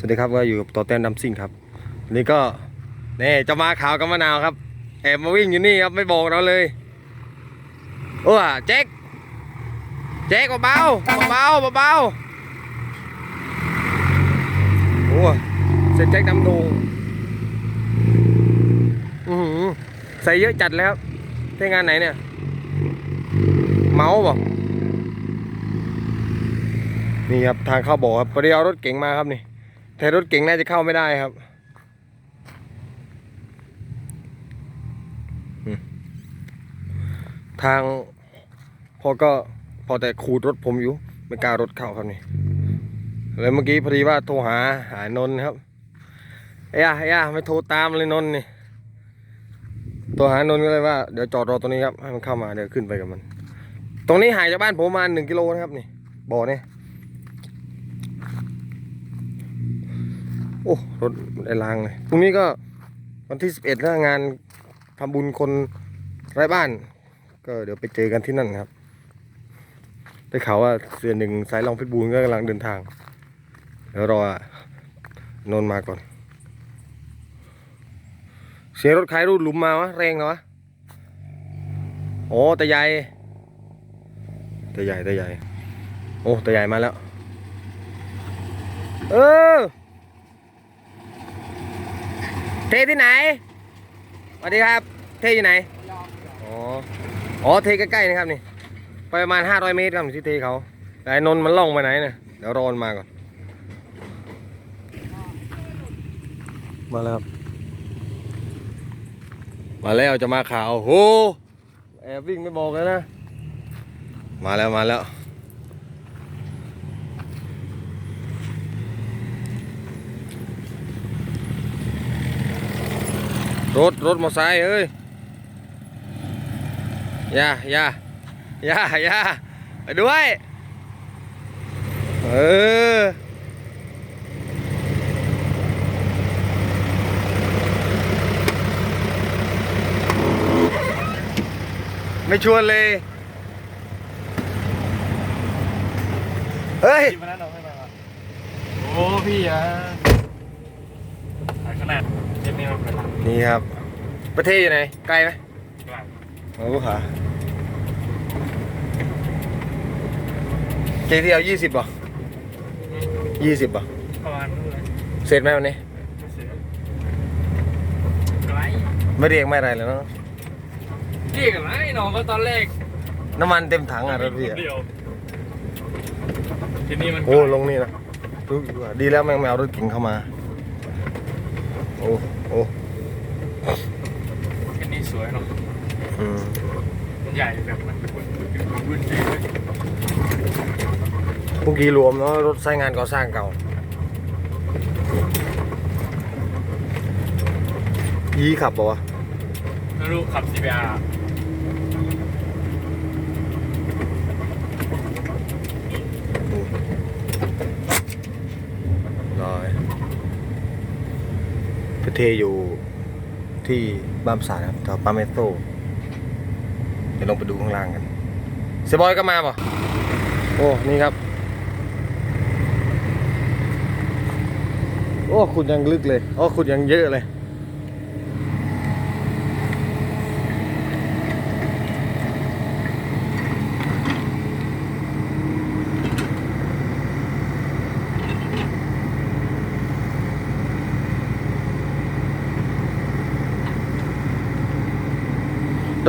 สวัสดีครับก็อยู่กับต่อแต้นดัมซิ่งครับวันนี้ก็นี่จะมาขาวกับมะนาวครับ แอบมาวิ่งอยู่นี่ครับไม่บอกเราเลยโอ้อะแจ็คแจ็คเบาๆเบาเบาโอ้เสร็จแจ็คดำดงอือหือใส่เยอะจัดแล้วที่งานไหนเนี่ย เมาส์บอกนี่ครับทางเข้าบ่อครับพอดีเอารถเก๋งมาครับนี่ แต่รถเก่งน่าจะเข้าไม่ได้ครับ ทางพอก็พอแต่ขูดรถผมอยู่ ไม่กล้ารถเข้าครับนี่แล้วเมื่อกี้พอดีว่าโทรหาหานนท์ครับเอ้ยอะเอ้ยอะไม่โทรตามเลยนนท์นี่โทรหานนท์ก็เลยว่าเดี๋ยวจอดรอตรงนี้ครับให้มันเข้ามาเดี๋ยวขึ้นไปกับมัน ตรงนี้ห่างจากบ้านผมมาหนึ่งกิโลนะครับนี่บ่อเนี่ย อ้รถได้ล้างเลยพรุ่งนี้ก็วันที่สิบเอ็ดแล้วงานทำบุญคนไร้บ้าน ก็เดี๋ยวไปเจอกันที่นั่นครับ ได้ข่าวว่าเสือหนึ่งสายรองเพชรบูรณ์ก็กำลังเดินทางเดี๋ยวรอนนมาก่อน เสียงรถใครรูดหลุมมาวะแรงเหรอวะโอ้ตาใหญ่ตาใหญ่ตาใหญ่โอ้ตาใหญ่มาแล้ว เออ เทที่ไหนสวัสดีครับ เทอยู่ไหนอ๋ออ๋อเทใกล้ๆนะครับนี่ไปประมาณ 500 เมตรครับที่เทเขาแต่ไอ้นนท์มันล่องไปไหนเนี่ยเดี๋ยวรอนมาก่อน มาแล้วครับ มาแล้วจะมาข่าวโหแอบวิ่งไม่บอกเลยนะ มาแล้วมาแล้ว รถ รถมอไซค์เอ้ยอย่าอย่าอย่าอย่าไปด้วย เออไม่ชวนเลยเฮ้ย โอ้พี่อะ ขนาดเจ็บนี่มันเป็นหลังนี่ครับ ประเทศอยู่ไหน ไกลไหมกลางโอ้โหขาเจที่เอายี่สิบป่ะยี่สิบป่ะประมาณนู้นเลยเสร็จไหมวันนี้ ไม่เสียไกลไม่เรียกไม่อะไรเลยเนาะ เรียกอะไรน้องก็ตอนแรกน้ำมันเต็มถังอะรถพี่อะเดียวทีนี้มันโอ้ลงนี่นะดูดีกว่าดีแล้วแม่งไม่เอารถเก๋งเข้ามา โอ้โอ้ทีนี้สวยเนาะอืมมันใหญ่แบบมันเป็นเป็นพื้นที่เลยพวกกี้รวมเนาะรถใช้งานก่อสร้างเก่ายีขับป่าวะแล้วลูกขับ CBR ร้อยประ เทอยู่ที่บ้านสารครับแถวปาเมโซเดี๋ยวลงไปดูข้างล่างกันเซบอยก็มาป่ะโอ้ นี่ครับ โอ้ขุดยังลึกเลย โอ้ขุดยังเยอะเลย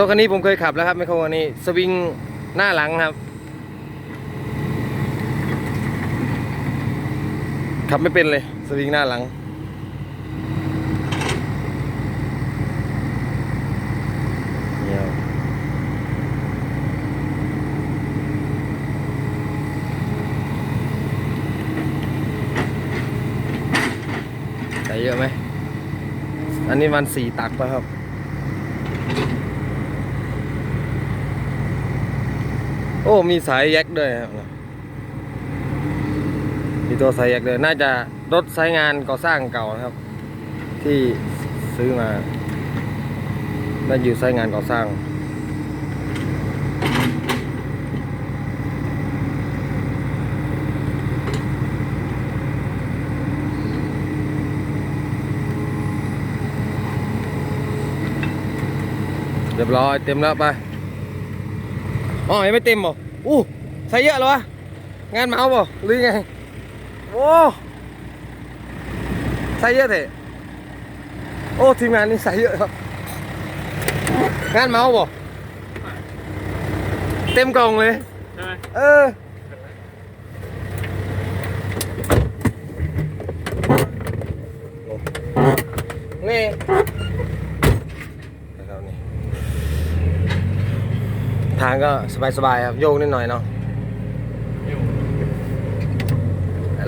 รถคันนี้ผมเคยขับแล้วครับไมโครคันนี้ สวิงหน้าหลังครับ ขับไม่เป็นเลย สวิงหน้าหลังเดี๋ยวใส่เยอะไหม อันนี้มันสี่ตักป่ะครับ โอ้มีสายแยกด้วยครับมีตัวสายแยกเลยน่าจะรถสายงานก่อสร้างเก่าครับ ที่ซื้อมาน่าอยู่สายงานก่อสร้างเรียบร้อยเต็มแล้วไป อ๋อยังไม่เต็มบ่อู้ใส่เยอะเหรอวะงานเมาบ่หรือไงโอ้ใส่เยอะเถอะโอ้ทีมงานนี่ใส่เยอะครับงานเมาบ่เต็มกล่องเลยใช่ไหมเออนี่นะครับนี่ ทางก็สบายๆครับโยกนิดหน่อยเนาะอยู่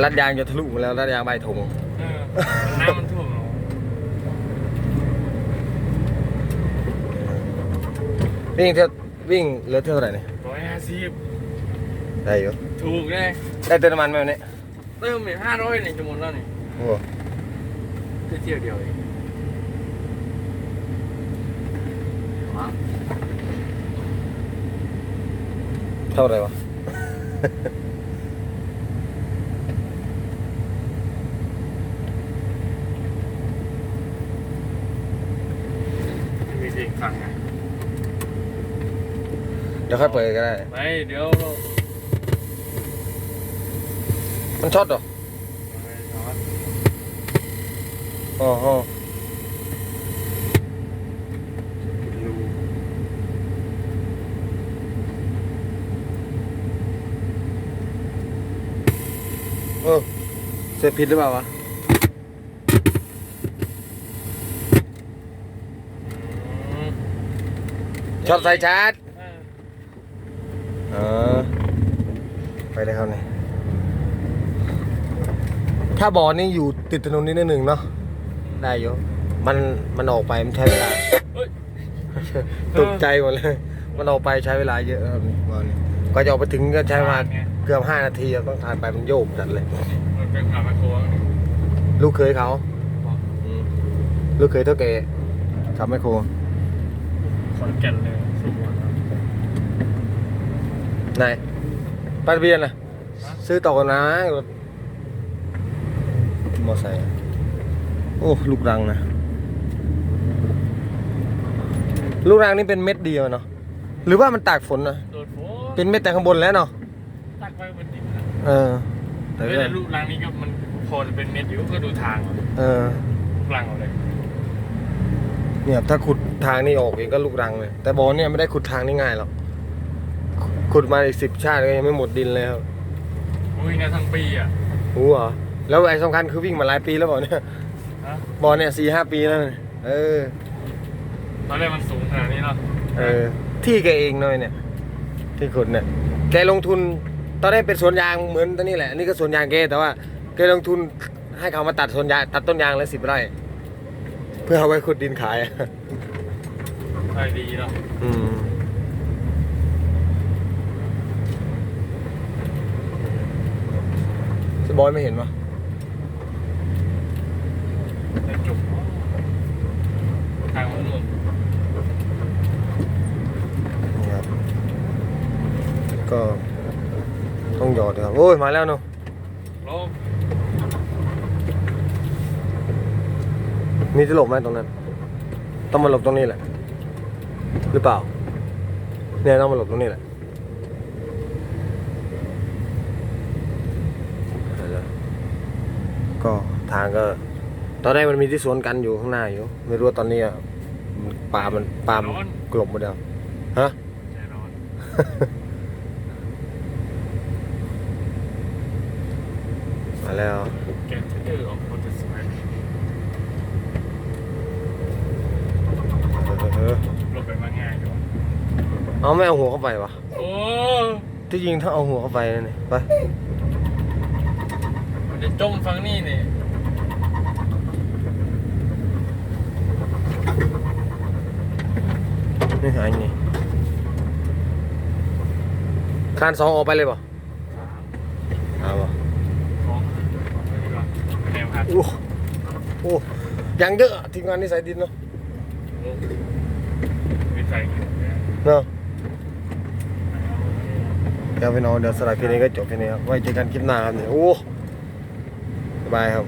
รัดยางจะทะลุหมาแล้วรัดยางใบถงเออน้ำมันท่วมเหรอวิ่งเท่าวิ่งเหลือเท่าไหร่เนี่ยร้อยห้าสิบได้อยู่ถูกเลยได้เติมน้ำมันไหมวันนี้เติมอีกห้าร้อยนี่จะหมดแล้วนี่โอ้แค่เที่ยวเดียวเอง เท่าไหร่วะ มีเพลงฟังไงเดี๋ยวค่อยเปิดก็ได้ ไม่เดี๋ยวเรามันช็อตเหรอ ไม่ช็อตอ๋อฮะ รู เออ เสียผิดหรือเปล่าวะอืมช็อตสายชาร์จเออเออไปเลยครับนี่ถ้าบอลนี่อยู่ติดถนนนิดนึงเนาะได้อยู่มันมันออกไปมันใช้เวลาเฮ้ยตกใจหมดเลย มันออกไปใช้เวลาเยอะครับบอลนี่ก็จะออกไปถึงก็ใช้เวลาไง เกือบห้านาทีอะต้องทานไปมันโยกจัดเลย มันเป็นขับมาโค้งนี่ลูกเคยเขาอืมลูกเคยเท่าแกขับไม่โครขอนแก่นเลยสุดยอดครับไหนป้ายทะเบียนน่ะซื้อต่อกันนะรถมอไซค์อะโอ้ลูกรังนะ ลูกรังนี่เป็นเม็ดเดียวเนาะหรือว่ามันตากฝนนะโดดโฟเป็นเม็ดแต่ข้างบนแล้วเนาะ ตักไปบนดินนะเออ แต่แต่ก็ลูกรังนี้ก็มันพอจะเป็นเม็ดอยู่ก็ดูทางเอาเออ ลูกรังเอาเลยเนี่ยถ้าขุดทางนี้ออกเองก็ลูกรังเลย แต่บอลเนี่ยไม่ได้ขุดทางนี้ง่ายหรอกขุดมาอีกสิบชาติก็ยังไม่หมดดินเลยครับอุ้ยนะทั้งปีอะรู้เหรอแล้วไอ้สำคัญคือวิ่งมาหลายปีแล้วบอลเนี่ยฮะ บอลเนี่ยสี่ห้าปีแล้วเนี่ยเออ ตอนแรกมันสูงขนาดนี้เนาะเออที่แกเองหน่อยเนี่ย ที่ขุดเนี่ยแกลงทุน ตอนแรกเป็นสวนยางเหมือนตอนนี้แหละ นี่ก็สวนยางแกแต่ว่าแกลงทุนให้เขามาตัดสวนยางตัดต้นยางเลยสิบไร่ เพื่อเอาไว้ขุดดินขายใช่ดีเนาะอืมสบอยไม่เห็นวะจะจบทางมันนู่นนี่ครับก็ ต้องหยอดครับ โอ้ย มาแล้วเนาะโลกมีที่หลบไหมตรงนั้น ต้องมาหลบตรงนี้แหละ หรือเปล่า เนี่ยต้องมาหลบตรงนี้แหละเดี๋ยวๆก็ทางก็ตอนแรกมันมีที่สวนกันอยู่ข้างหน้าอยู่ ไม่รู้ว่าตอนนี้อะมันปลามันปลามันกลบหมดแล้วฮะ ใจร้อน มาแล้ว แกจะดื้อออกคนจะสวยเออลงไปมาง่ายอยู่เอาไม่เอาหัวเข้าไปวะโอ้ที่จริงถ้าเอาหัวเข้าไปนั่นนี่ไปมันจะจมฟังนี่นี่นี่หายนี่คานสองออกไปเลยป่ะเอาป่ะ ของแนวครับ โอ้โอ้ยังเยอะทีมงานนี่ใส่ดินเนาะวิจัยเนาะเดี๋ยวพี่น้องเดี๋ยวสลับคลิปนี้ก็จบแค่นี้ครับไว้เจอกันคลิปหน้าครับเนี่ยโอ้บายครับ